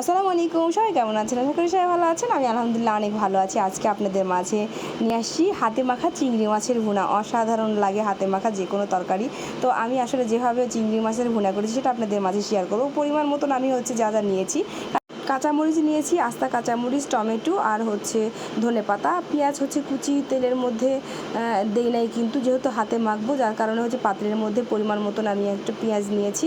আসসালামু আলাইকুম, সবাই কেমন আছেন? আশা করি সবাই ভালো আছেন। আমি আলহামদুলিল্লাহ অনেক ভালো আছি। আজকে আপনাদের মাঝে নিয়ে আসছি হাতে মাখা চিংড়ি মাছের ভুনা। অসাধারণ লাগে হাতে মাখা যে কোনো তরকারি। তো আমি আসলে যেভাবে চিংড়ি মাছের ভুনা করেছি, সেটা আপনাদের মাঝে শেয়ার করব। পরিমাণ মতন আমি হচ্ছে যা যা নিয়েছি। কাঁচামরিচ নিয়েছি, আস্তা কাঁচামরিচ, টমেটো আর হচ্ছে ধনে পাতা। পেঁয়াজ হচ্ছে কুচি, তেলের মধ্যে দেই নাই কিন্তু যেহেতু হাতে মাখবো, যার কারণে হচ্ছে পাত্রের মধ্যে পরিমাণ মতন আমি একটা পেঁয়াজ নিয়েছি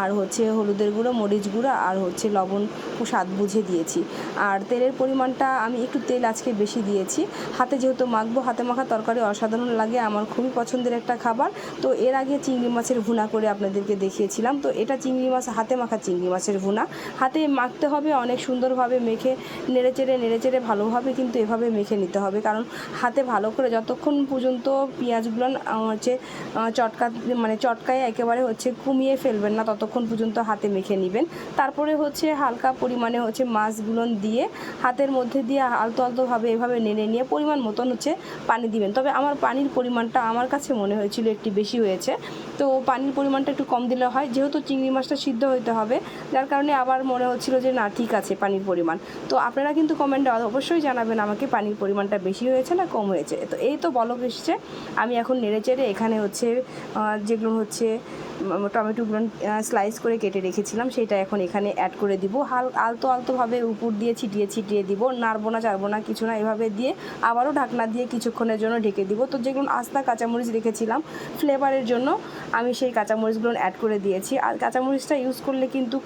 আর হচ্ছে হলুদের গুঁড়ো, মরিচ গুঁড়ো আর হচ্ছে লবণ স্বাদ বুঝে দিয়েছি। আর তেলের পরিমাণটা আমি একটু তেল আজকে বেশি দিয়েছি। হাতে যেহেতু মাখবো, হাতে মাখা তরকারি অসাধারণ লাগে, আমার খুবই পছন্দের একটা খাবার। তো এর আগে চিংড়ি মাছের ভুনা করে আপনাদেরকে দেখিয়েছিলাম। তো এটা চিংড়ি মাছ, হাতে মাখা চিংড়ি মাছের ভুনা। হাতে মাখতে হবে অনেক সুন্দরভাবে মেখে নেড়েচেড়ে নেড়েচেড়ে ভালোভাবে কিন্তু এভাবে মেখে নিতে হবে। কারণ হাতে ভালো করে যতক্ষণ পর্যন্ত পেঁয়াজগুলো হচ্ছে চটকা মানে চটকায় একেবারে হচ্ছে কমিয়ে ফেলবেন না, ততক্ষণ পর্যন্ত হাতে মেখে নেবেন। তারপরে হচ্ছে হালকা পরিমাণে হচ্ছে মাছগুলো দিয়ে, হাতের মধ্যে দিয়ে আলতো আলতোভাবে এভাবে নেড়ে নিয়ে পরিমাণ মতন হচ্ছে পানি দিবেন। তবে আমার পানির পরিমাণটা আমার কাছে মনে হয়েছিল একটু বেশি হয়েছে। তো পানির পরিমাণটা একটু কম দিলে হয়, যেহেতু চিংড়ি মাছটা সিদ্ধ হইতে হবে, যার কারণে আবার মনে হচ্ছিল যে না, ঠিক আছে, পানির পরিমাণ। তো আপনারা কিন্তু কমেন্টে অবশ্যই জানাবেন আমাকে পানির পরিমাণটা বেশি হয়েছে না কম হয়েছে। তো এই তো বলক এসছে। আমি এখন নেড়ে চেড়ে এখানে হচ্ছে যেগুলো হচ্ছে টমেটোগুলো স্লাইস করে কেটে রেখেছিলাম, সেটা এখন এখানে অ্যাড করে দিব। হাল, আলতো আলতোভাবে উপর দিয়ে ছিটিয়ে ছিটিয়ে দিব নাড়বো না চাড়বো না কিছু না, এভাবে দিয়ে আবারও ঢাকনা দিয়ে কিছুক্ষণের জন্য ঢেকে দিব। তো যেগুলো আস্তা কাঁচামরিচ রেখেছিলাম ফ্লেভারের জন্য আমি সেই কাঁচামরিচগুলো অ্যাড করে দিয়েছি। আর কাঁচামরিচটা ইউজ করলে কিন্তু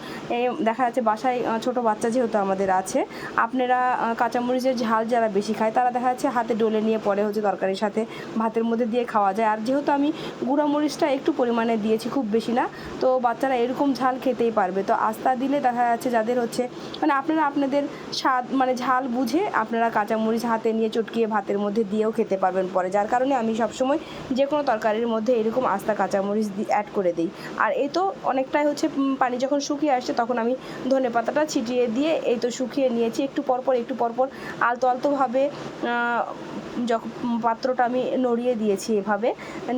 দেখা যাচ্ছে বাসায় ছোট বাচ্চা যেহেতু আমাদের আছে, আপনারা কাঁচামরিচের ঝাল যারা বেশি খায়, তারা দেখা যাচ্ছে হাতে ডলে নিয়ে পরে হচ্ছে তরকারির সাথে ভাতের মধ্যে দিয়ে খাওয়া যায়। আর যেহেতু আমি গুঁড়ো মরিচটা একটু পরিমাণে দিয়েছি, খুব বেশি না। তো বাচ্চারা এরকম ঝাল খেতেই পারবে। তো আস্তা দিলে দেখা যাচ্ছে যাদের হচ্ছে মানে আপনারা আপনাদের স্বাদ মানে ঝাল বুঝে আপনারা কাঁচামরিচ হাতে নিয়ে চটকিয়ে ভাতের মধ্যে দিয়েও খেতে পারবেন পরে। যার কারণে আমি সবসময় যে কোনো তরকারির মধ্যে এরকম আস্তা কাঁচামরিচ অ্যাড করে দিই। আর এই তো অনেকটাই হচ্ছে পানি যখন শুকিয়ে আসছে তখন আমি ধনে পাতাটা ছিটিয়ে দিয়ে এই তো শুকিয়ে নিয়েছি। একটু পরপর একটু পরপর আলতো আলতোভাবে যখন পাত্রটা আমি নড়িয়ে দিয়েছি এভাবে,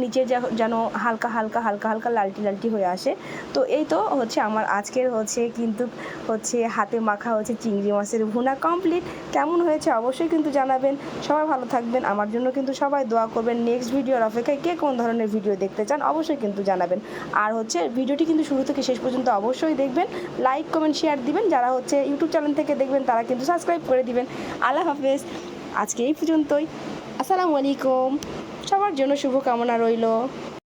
নিচে যেন হালকা হালকা হালকা হালকা লালটি লালটি হয়ে আসে। তো এই তো হচ্ছে আমার আজকের হচ্ছে কিন্তু হচ্ছে হাতে মাখা হচ্ছে চিংড়ি মাছের ভুনা কমপ্লিট কেমন হয়েছে অবশ্যই কিন্তু জানাবেন। সবাই ভালো থাকবেন। আমার জন্য কিন্তু সবাই দোয়া করবেন। নেক্সট ভিডিওর অপেক্ষায় কে কোন ধরনের ভিডিও দেখতে চান অবশ্যই কিন্তু জানাবেন। আর হচ্ছে ভিডিওটি কিন্তু শুরু থেকে শেষ পর্যন্ত অবশ্যই দেখবেন। লাইক কমেন্ট শেয়ার দিবেন। যারা হচ্ছে ইউটিউব চ্যানেল থেকে দেখবেন, তারা কিন্তু সাবস্ক্রাইব করে দিবেন। আল্লাহ হাফেজ। আজকে এই পর্যন্তই। আসসালামু আলাইকুম। সবার জন্য শুভকামনা রইল।